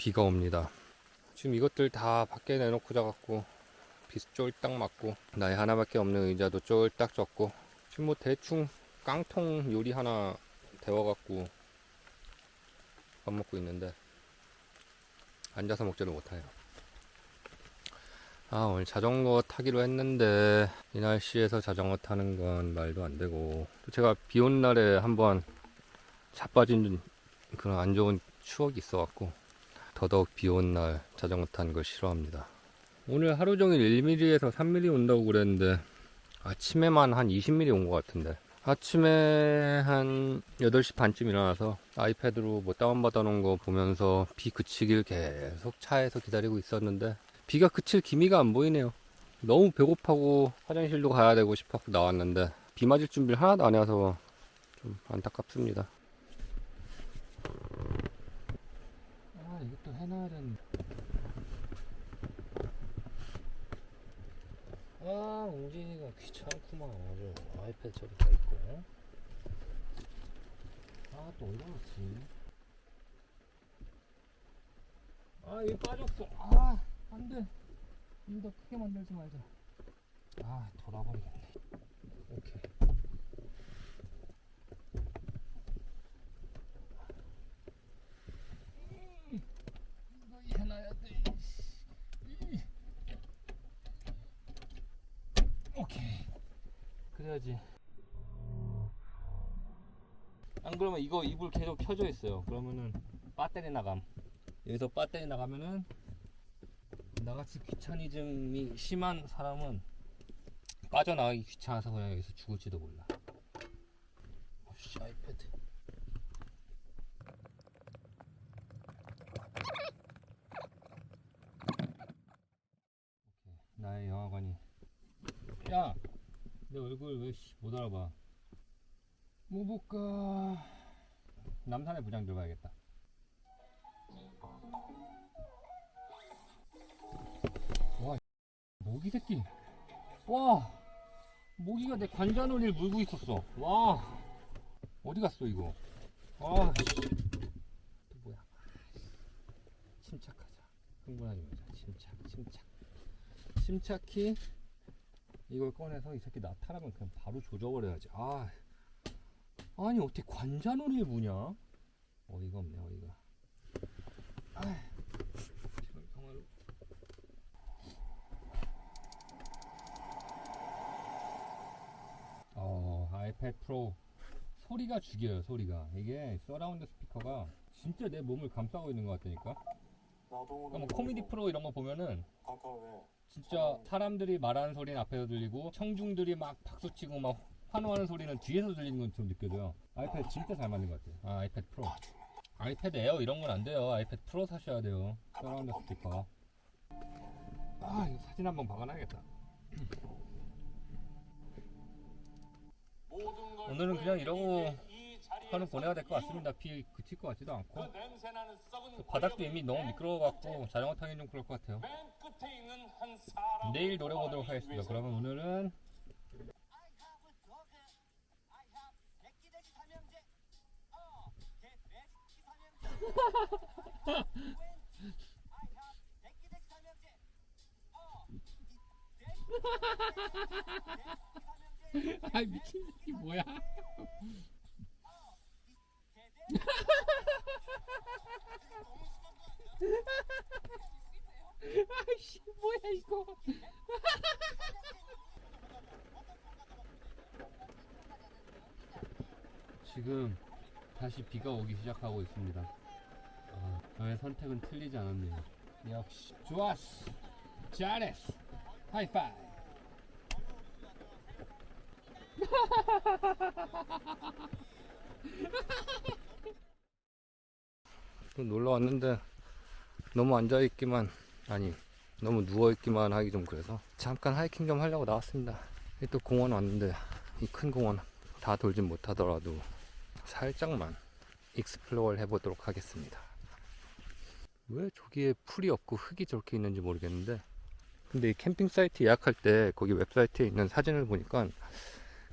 비가 옵니다. 지금 이것들 다 밖에 내놓고 자갖고 비 쫄딱 맞고 나의 하나밖에 없는 의자도 쫄딱 졌고 지금 뭐 대충 깡통 요리 하나 데워갖고 밥 먹고 있는데 앉아서 먹지를 못해요. 아 오늘 자전거 타기로 했는데 이 날씨에서 자전거 타는 건 말도 안 되고 또 제가 비 온 날에 한번 자빠진 그런 안 좋은 추억이 있어갖고 더더욱 비 온 날 자전거 타는 걸 싫어합니다. 오늘 하루 종일 1mm에서 3mm 온다고 그랬는데 아침에만 한 20mm 온 것 같은데 아침에 한 8시 반쯤 일어나서 아이패드로 뭐 다운받아 놓은 거 보면서 비 그치길 계속 차에서 기다리고 있었는데 비가 그칠 기미가 안 보이네요. 너무 배고파고 화장실도 가야 되고 싶어서 나왔는데 비 맞을 준비를 하나도 안 해서 좀 안타깝습니다. 되는데 아 웅진이가 귀찮구만. 아주 아이패드 저기 다 있고. 아 또 올라왔지? 아 여기 빠졌어. 아 안돼. 이거 더 크게 만들지 말자. 아 돌아버리겠네. 오케이 이거 해놔야 돼 이. 오케이 그래야지. 안 그러면 이거 이불 계속 켜져 있어요. 그러면은 배터리 나감. 여기서 배터리 나가면은 나같이 귀차니즘이 심한 사람은 빠져나가기 귀찮아서 그냥 여기서 죽을지도 몰라. 어씨 아이패드 오케이 나의 영화관이 야! 내 얼굴 왜못 알아봐. 뭐 볼까 남산의 부장 들어가야겠다. 와 모기 새끼. 와 모기가 내 관자놀이를 물고 있었어. 와 어디 갔어 이거? 아 씨. 또 뭐야? 침착하자. 흥분하지 말자. 침착 침착. 침착히 이걸 꺼내서 이 새끼 나타나면 그냥 바로 조져버려야지. 아 아니 어떻게 관자놀이를 무냐? 어이가 없네 어이가. 아 제발 평화로 어 아이패드 프로. 소리가 죽여요 소리가. 이게 서라운드 스피커가 진짜 내 몸을 감싸고 있는 것 같다니까. 그러니까 뭐 코미디 프로 이런 거 보면은 가까워 진짜 사람들이 말하는 소리는 앞에서 들리고 청중들이 막 박수치고 막 환호하는 소리는 뒤에서 들리는 것처럼 느껴져요. 아이패드 진짜 잘 만든 것 같아요. 아 아이패드 프로. 아이패드 에어 이런 건 안 돼요. 아이패드 프로 사셔야 돼요. 서라운드 스피커. 아 이거 사진 한번 박아놔야겠다. 오늘은 그냥 이러고 하루 보내야 될 것 같습니다. 비 그칠 것 같지도 않고. 그 냄새나는 썩은 바닥도 이미 너무 미끄러워갖고 자전거 타기 좀 그럴 것 같아요. 맨 끝에 있는 한 사람 내일 노래 보도록 하겠습니다. 그러면 오늘은 이. 아 미친 새끼 뭐야 아이씨 뭐야 이거. 지금 다시 비가 오기 시작하고 있습니다. 아, 저의 선택은 틀리지 않았네요. 역시 좋았어. 잘했어. 하이파이 또 놀러 왔는데 너무 앉아 있기만 아니 너무 누워 있기만 하기 좀 그래서 잠깐 하이킹 좀 하려고 나왔습니다. 또 공원 왔는데 이 큰 공원 다 돌진 못하더라도 살짝만 익스플로어를 해보도록 하겠습니다. 왜 저기에 풀이 없고 흙이 저렇게 있는지 모르겠는데 근데 이 캠핑 사이트 예약할 때 거기 웹사이트에 있는 사진을 보니까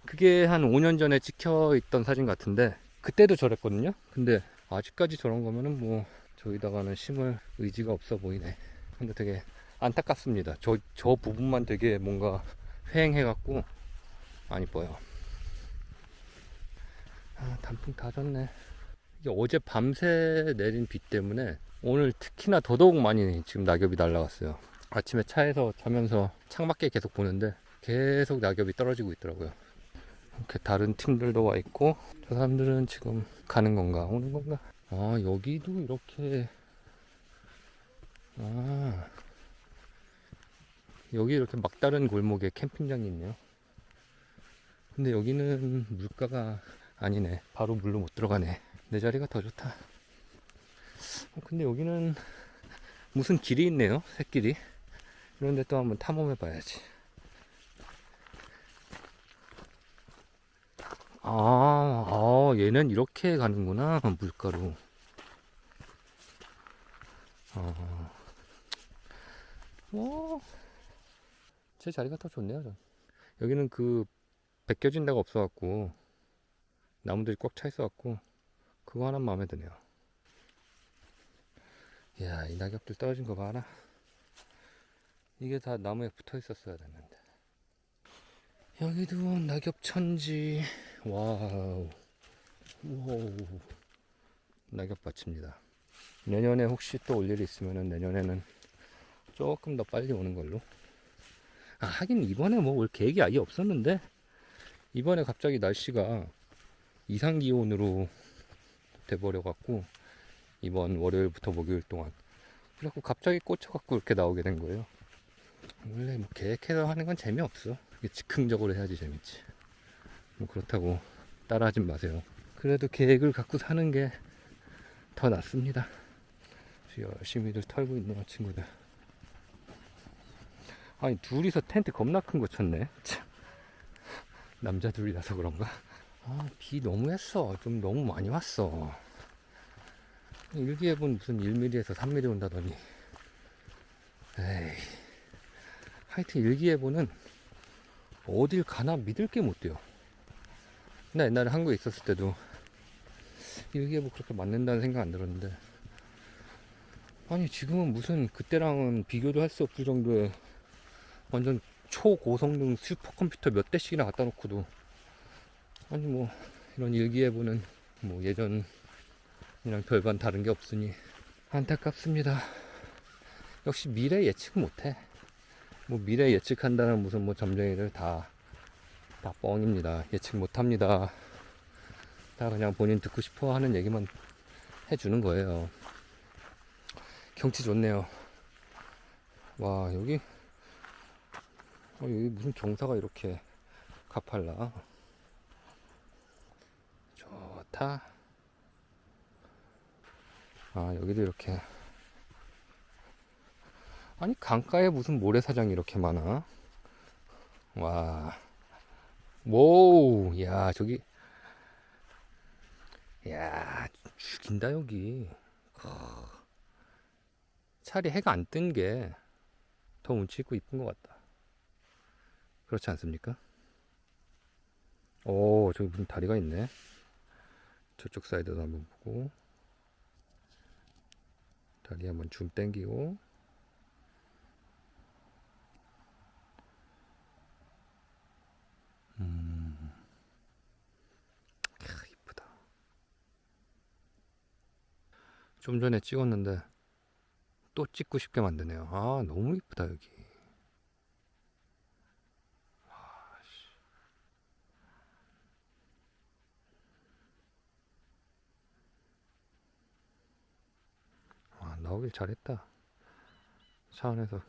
그게 한 5년 전에 찍혀 있던 사진 같은데 그때도 저랬거든요. 근데 아직까지 저런 거면은 뭐 저기다가는 심을 의지가 없어 보이네. 근데 되게 안타깝습니다. 저, 저 부분만 되게 뭔가 휑해 갖고 안 이뻐요. 아, 단풍 다 졌네. 이게 어제 밤새 내린 비 때문에 오늘 특히나 더더욱 많이 지금 낙엽이 날라갔어요. 아침에 차에서 자면서 창밖에 계속 보는데 계속 낙엽이 떨어지고 있더라고요. 이렇게 다른 팀들도 와 있고 저 사람들은 지금 가는 건가 오는 건가? 아 여기도 이렇게 아 여기 이렇게 막다른 골목에 캠핑장이 있네요. 근데 여기는 물가가 아니네. 바로 물로 못 들어가네. 내 자리가 더 좋다. 어, 근데 여기는 무슨 길이 있네요. 새길이. 이런데 또 한번 탐험해 봐야지. 아, 아, 얘는 이렇게 가는구나. 물가로. 아. 어. 제 자리가 더 좋네요, 전. 여기는 그, 벗겨진 데가 없어갖고, 나무들이 꽉 차 있어갖고, 그거 하나 마음에 드네요. 이야, 이 낙엽들 떨어진 거 봐라. 이게 다 나무에 붙어 있었어야 됐는데. 여기도 낙엽 천지. 와우. 우와우. 낙엽 밭입니다. 내년에 혹시 또 올 일이 있으면은 내년에는 조금 더 빨리 오는 걸로. 아, 하긴 이번에 뭐 올 계획이 아예 없었는데, 이번에 갑자기 날씨가 이상 기온으로 돼버려갖고, 이번 월요일부터 목요일 동안. 그래갖고 갑자기 꽂혀갖고 이렇게 나오게 된 거예요. 원래 뭐 계획해서 하는 건 재미없어. 이게 즉흥적으로 해야지 재밌지. 뭐 그렇다고 따라하진 마세요. 그래도 계획을 갖고 사는 게 더 낫습니다. 열심히들 털고 있네요, 친구들. 아니, 둘이서 텐트 겁나 큰 거 쳤네. 참. 남자 둘이라서 그런가? 아, 비 너무 했어. 좀 너무 많이 왔어. 일기예보는 무슨 1mm에서 3mm 온다더니. 에이. 하여튼 일기예보는 어딜 가나 믿을 게 못 돼요. 나 옛날에 한국에 있었을 때도 일기예보 그렇게 맞는다는 생각 안 들었는데 아니 지금은 무슨 그때랑은 비교도 할 수 없을 정도의 완전 초고성능 슈퍼컴퓨터 몇 대씩이나 갖다 놓고도 아니 뭐 이런 일기예보는 뭐 예전이랑 별반 다른 게 없으니 안타깝습니다. 역시 미래 예측 못해. 뭐 미래 예측한다는 무슨 뭐 점쟁이들 다, 다 뻥입니다. 예측 못합니다. 다 그냥 본인 듣고 싶어 하는 얘기만 해주는 거예요. 경치 좋네요. 와, 여기, 어, 여기 무슨 경사가 이렇게 가팔라. 좋다. 아, 여기도 이렇게 아니 강가에 무슨 모래사장이 이렇게 많아? 와, 오, 야 저기, 야 죽인다 여기. 크. 차라리 해가 안 뜬 게 더 운치 있고 이쁜 것 같다. 그렇지 않습니까? 오, 저기 무슨 다리가 있네. 저쪽 사이드도 한번 보고 다리 한번 줌 땡기고. 캬, 이쁘다. 좀 전에 찍었는데 또 찍고 싶게 만드네요. 아, 너무 이쁘다 여기. 아, 나오길 잘했다. 차 안에서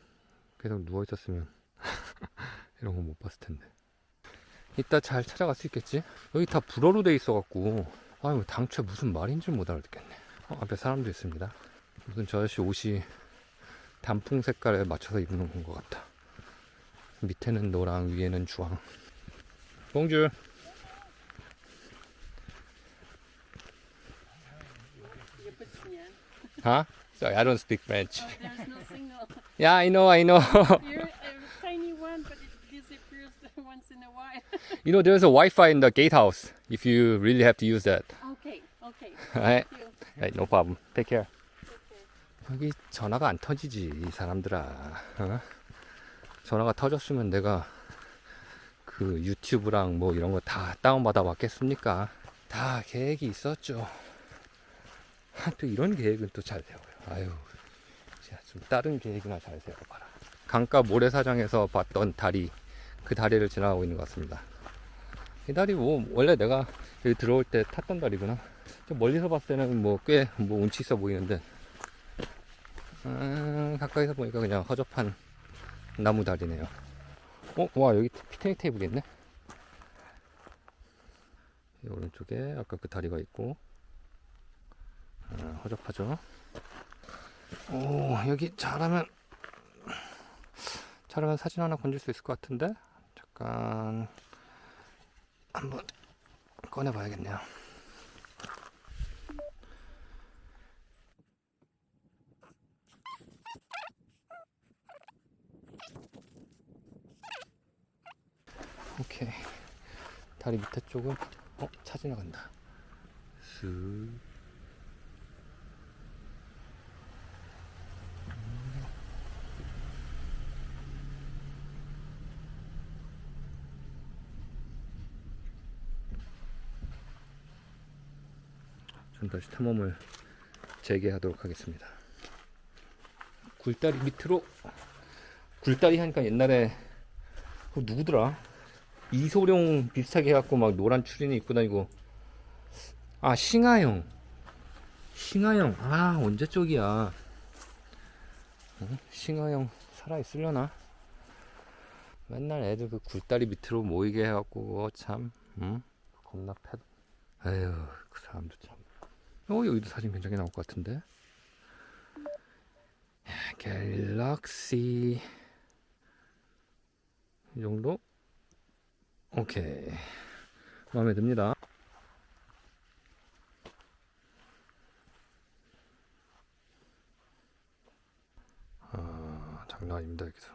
계속 누워 있었으면 이런 거 못 봤을 텐데. 이따 잘 찾아갈 수 있겠지? 여기 다 불어로 돼 있어갖고 아유 당초에 무슨 말인지 못 알아듣겠네 어, 앞에 사람도 있습니다 무슨 저 아저씨 옷이 단풍 색깔에 맞춰서 입는 건것 같다 밑에는 노랑 위에는 주황 봉주. Huh? Sorry, I don't speak French. Oh, there's no signal. Yeah, I know, I know. You're a tiny one, but it disappears once in a while. you know, there's a Wi-Fi in the gatehouse. If you really have to use that. Okay, okay. Thank you. Right, no problem. Take care. 여기 전화가 안 터지지 이 사람들아. 어? 전화가 터졌으면 내가 그 유튜브랑 뭐 이런 거 다 다운받아 왔겠습니까? 다 계획이 있었죠. 아, 또 이런 계획은 또 잘 세워요. 아유 진짜 좀 다른 계획이나 잘 세워봐라. 강가 모래사장에서 봤던 다리 그 다리를 지나가고 있는 것 같습니다. 이 다리 뭐 원래 내가 여기 들어올 때 탔던 다리구나. 좀 멀리서 봤을 때는 뭐 꽤뭐 운치 있어 보이는데 아, 가까이서 보니까 그냥 허접한 나무 다리네요. 어, 와 여기 피크닉 테이블 있네. 이 오른쪽에 아까 그 다리가 있고 아, 허접하죠. 오 여기 잘하면 잘하면 사진 하나 건질 수 있을 것 같은데 잠깐 한번 꺼내봐야겠네요. 오케이. 다리 밑에 쪽은 어? 차 지나간다. 쓱. 전 다시 탐험을 재개하도록 하겠습니다. 굴다리 밑으로 굴다리 하니까 옛날에 그 누구더라? 이소룡 비슷하게 해갖고 막 노란 추리닝 입고 다니고. 아 싱하영. 싱하영. 아 언제 쪽이야? 어? 싱하영 살아있으려나? 맨날 애들 그 굴다리 밑으로 모이게 해갖고 참 응? 겁나 패. 에휴 그 사람도 참. 어, 여기도 사진 굉장히 나올 것 같은데? 갤럭시. 이 정도 오케이. 마음에 듭니다. 아 장난 아닙니다 여기서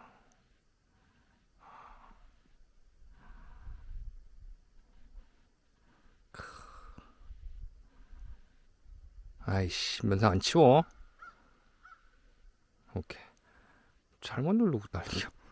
아이씨 면상 안 치워. 오케이. 잘못 누르고 난리야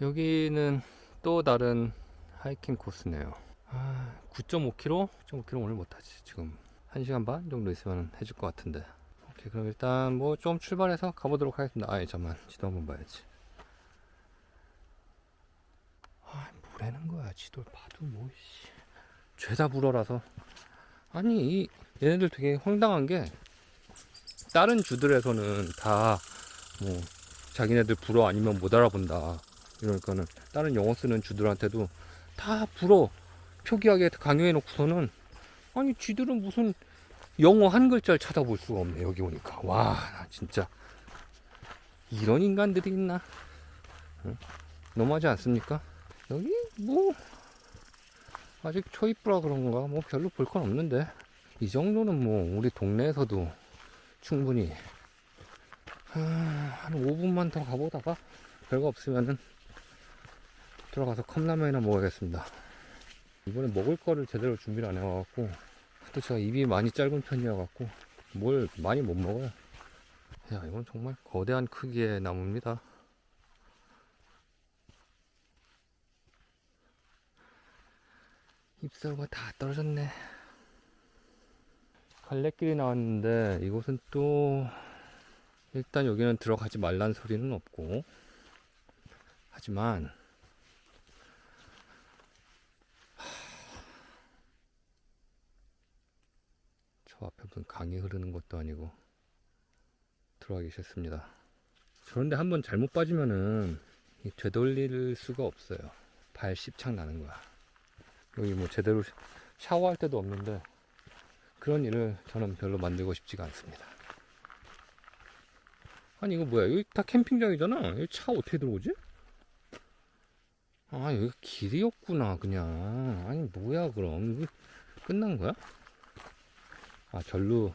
여기는 또 다른 하이킹 코스네요. 아, 9.5km? 9.5km 오늘 못하지. 지금 1시간 반 정도 있으면 해줄 것 같은데. 오케이, 그럼 일단 뭐 좀 출발해서 가보도록 하겠습니다. 아니, 잠만 지도 한번 봐야지. 아, 뭐라는 거야. 지도를 봐도 뭐, 씨. 죄다 불어라서. 아니, 이 얘네들 되게 황당한 게, 다른 주들에서는 다, 뭐, 자기네들 불어 아니면 못 알아본다. 이러니까는 다른 영어 쓰는 주들한테도 다 불어. 표기하게 강요해 놓고서는 아니 쥐들은 무슨 영어 한 글자를 찾아볼 수가 없네 여기 오니까. 와 나 진짜. 이런 인간들이 있나? 응? 너무하지 않습니까? 여기 뭐 아직 초입부라 그런가? 뭐 별로 볼 건 없는데. 이 정도는 뭐 우리 동네에서도 충분히. 아, 한 5분만 더 가보다가 별거 없으면은 들어가서 컵라면이나 먹어야겠습니다. 이번에 먹을 거를 제대로 준비를 안 해와갖고 또 제가 입이 많이 짧은 편이어갖고 뭘 많이 못 먹어요. 야 이건 정말 거대한 크기의 나무입니다. 잎사구가 다 떨어졌네. 갈래길이 나왔는데 이곳은 또 일단 여기는 들어가지 말란 소리는 없고 하지만 저 앞에 무슨 강이 흐르는 것도 아니고 들어가기 싫습니다. 그런데 한번 잘못 빠지면은 이 되돌릴 수가 없어요. 발 씹창 나는 거야. 여기 뭐 제대로 샤워할 데도 없는데 그런 일을 저는 별로 만들고 싶지가 않습니다. 아니 이거 뭐야? 여기 다 캠핑장이잖아. 여기 차 어떻게 들어오지? 아 여기 길이었구나 그냥. 아니 뭐야 그럼 이거 끝난 거야? 아 절로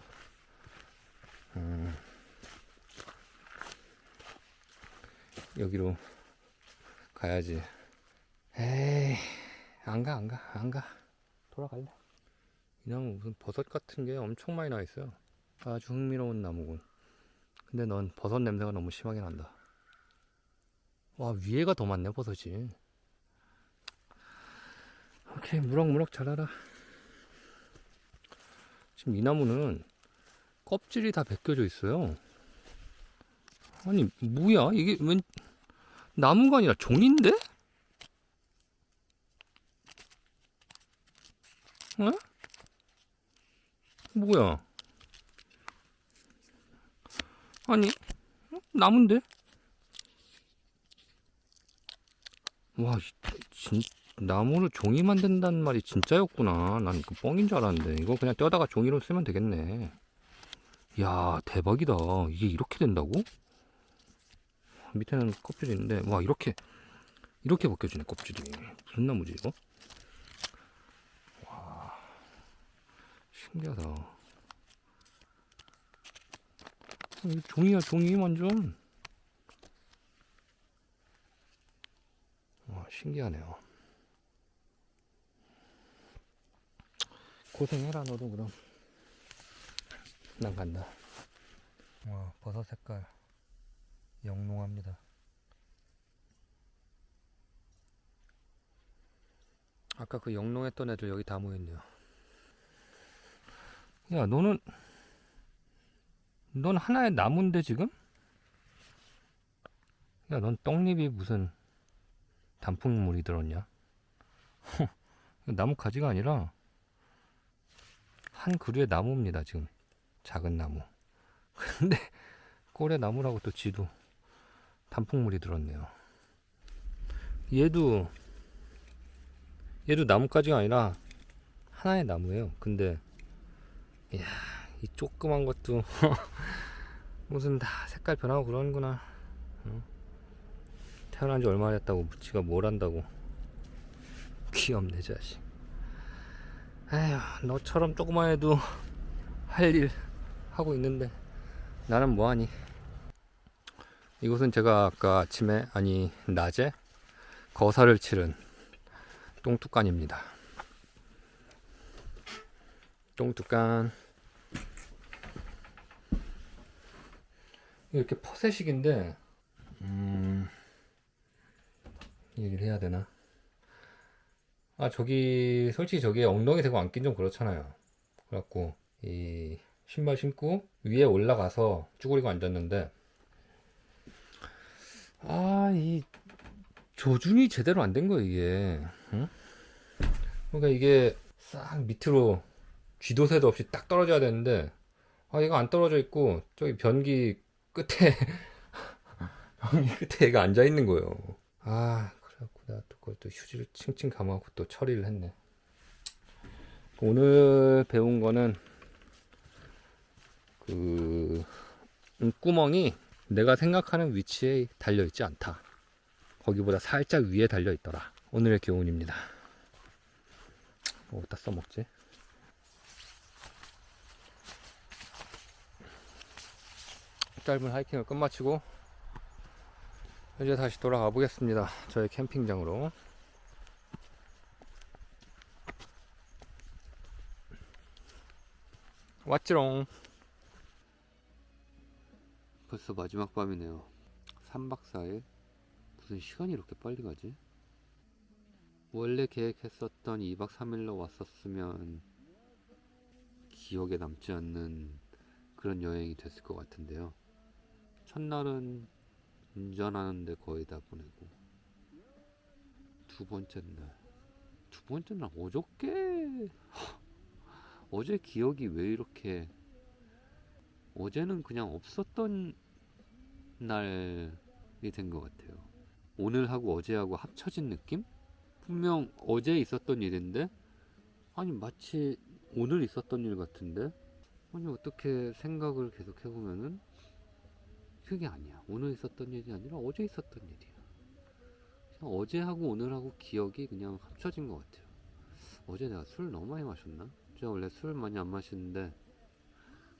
음, 여기로 가야지 에이 안 가, 안 가, 안 가. 돌아갈래. 이 나무 무슨 버섯 같은 게 엄청 많이 나 있어요. 아주 흥미로운 나무군. 근데 넌 버섯 냄새가 너무 심하게 난다. 와, 위에가 더 많네, 버섯이. 오케이, 무럭무럭 자라라. 지금 이 나무는 껍질이 다 벗겨져 있어요. 아니, 뭐야? 이게 웬, 나무가 아니라 종인데? 어? 뭐야? 아니, 어? 나무인데? 와, 이- 진, 나무로 종이 만든다는 말이 진짜였구나. 난 이거 뻥인 줄 알았는데. 이거 그냥 떼다가 종이로 쓰면 되겠네. 야, 대박이다. 이게 이렇게 된다고? 밑에는 껍질이 있는데, 와, 이렇게, 이렇게 벗겨지네, 껍질이. 무슨 나무지, 이거? 와, 신기하다. 어, 종이야, 종이, 완전. 와, 신기하네요. 고생해라, 너도 그럼. 난 간다. 와, 버섯 색깔. 영롱합니다. 아까 그 영롱했던 애들 여기 다 모였네요. 야, 너는, 넌 하나의 나무인데 지금? 야, 넌 떡잎이 무슨 단풍물이 들었냐? 나무 가지가 아니라 한 그루의 나무입니다, 지금. 작은 나무. 근데 꼴의 나무라고 또 지도 단풍물이 들었네요. 얘도 얘도 나뭇가지가 아니라 하나의 나무예요. 근데 이야 이 조그만 것도 무슨 다 색깔 변하고 그러는구나. 응? 태어난 지 얼마 됐다고 지가 뭘 한다고. 귀엽네 자식. 에휴 너처럼 조그만 해도 할 일 하고 있는데 나는 뭐하니? 이곳은 제가 아까 아침에 아니 낮에 거사를 치른 똥뚜간입니다. 똥뚜간 이렇게 퍼세식인데 음 얘기를 해야 되나? 아 저기 솔직히 저기 엉덩이 대고 앉긴 좀 그렇잖아요. 그래갖고 이 신발 신고 위에 올라가서 쭈그리고 앉았는데 아, 이 조준이 제대로 안 된 거야, 이게. 응? 그러니까 이게 싹 밑으로 쥐도새도 없이 딱 떨어져야 되는데 아, 얘가 안 떨어져 있고 저기 변기 끝에 변기 끝에 얘가 앉아 있는 거예요. 아, 내가 또 그걸 또 휴지를 칭칭 감아갖고 또 처리를 했네. 오늘 배운 거는 그 음, 구멍이 내가 생각하는 위치에 달려 있지 않다. 거기보다 살짝 위에 달려 있더라. 오늘의 교훈입니다. 뭐 어디다 써먹지? 짧은 하이킹을 끝마치고 이제 다시 돌아가 보겠습니다. 저의 캠핑장으로. 왔지롱. 벌써 마지막 밤이네요. 3박 4일? 무슨 시간이 이렇게 빨리 가지? 원래 계획했었던 2박 3일로 왔었으면 기억에 남지 않는 그런 여행이 됐을 것 같은데요. 첫날은 운전하는데 거의 다 보내고 두 번째 날, 두 번째 날 어저께 어제 기억이 왜 이렇게 어제는 그냥 없었던 날이 된 것 같아요. 오늘하고 어제하고 합쳐진 느낌? 분명 어제 있었던 일인데, 아니, 마치 오늘 있었던 일 같은데? 아니, 어떻게 생각을 계속 해보면은, 그게 아니야. 오늘 있었던 일이 아니라 어제 있었던 일이야. 어제하고 오늘하고 기억이 그냥 합쳐진 것 같아요. 어제 내가 술 너무 많이 마셨나? 제가 원래 술 많이 안 마시는데,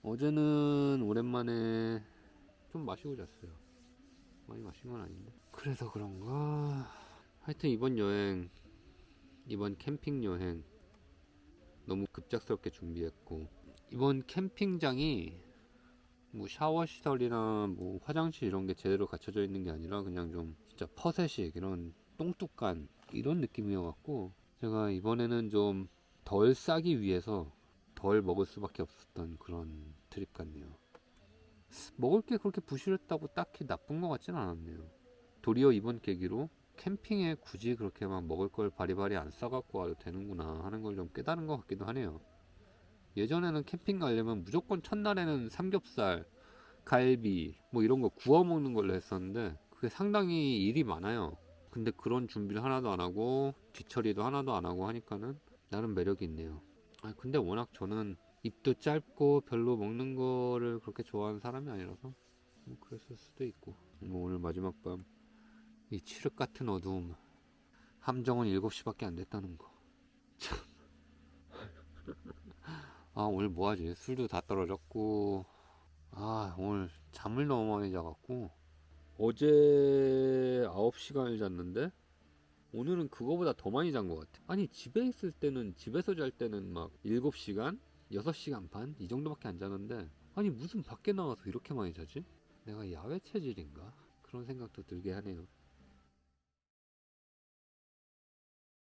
어제는 오랜만에 좀 마시고 잤어요. 많이 마신 건 아닌데. 그래서 그런가. 하여튼 이번 여행 이번 캠핑 여행 너무 급작스럽게 준비했고 이번 캠핑장이 뭐 샤워 시설이나 뭐 화장실 이런 게 제대로 갖춰져 있는 게 아니라 그냥 좀 진짜 퍼세식 이런 똥뚝간 이런 느낌이어갖고 제가 이번에는 좀 덜 싸기 위해서 덜 먹을 수밖에 없었던 그런 트립 같네요. 먹을 게 그렇게 부실했다고 딱히 나쁜 것 같진 않았네요. 도리어 이번 계기로 캠핑에 굳이 그렇게 막 먹을 걸 바리바리 안 싸갖고 와도 되는구나 하는 걸 좀 깨달은 것 같기도 하네요. 예전에는 캠핑 가려면 무조건 첫날에는 삼겹살, 갈비, 뭐 이런 거 구워 먹는 걸로 했었는데 그게 상당히 일이 많아요. 근데 그런 준비를 하나도 안 하고 뒤처리도 하나도 안 하고 하니까는 나름 매력이 있네요. 아 근데 워낙 저는 입도 짧고 별로 먹는 거를 그렇게 좋아하는 사람이 아니라서 뭐 그랬을 수도 있고 뭐 오늘 마지막 밤 이 칠흑 같은 어두움 함정은 7시밖에 안 됐다는 거 참. 아 오늘 뭐하지? 술도 다 떨어졌고 아 오늘 잠을 너무 많이 자갖고. 어제 9시간을 잤는데 오늘은 그거보다 더 많이 잔 것 같아. 아니 집에 있을 때는 집에서 잘 때는 막 7시간 6시간 반? 이 정도밖에 안 자는데 아니 무슨 밖에 나와서 이렇게 많이 자지? 내가 야외 체질인가? 그런 생각도 들게 하네요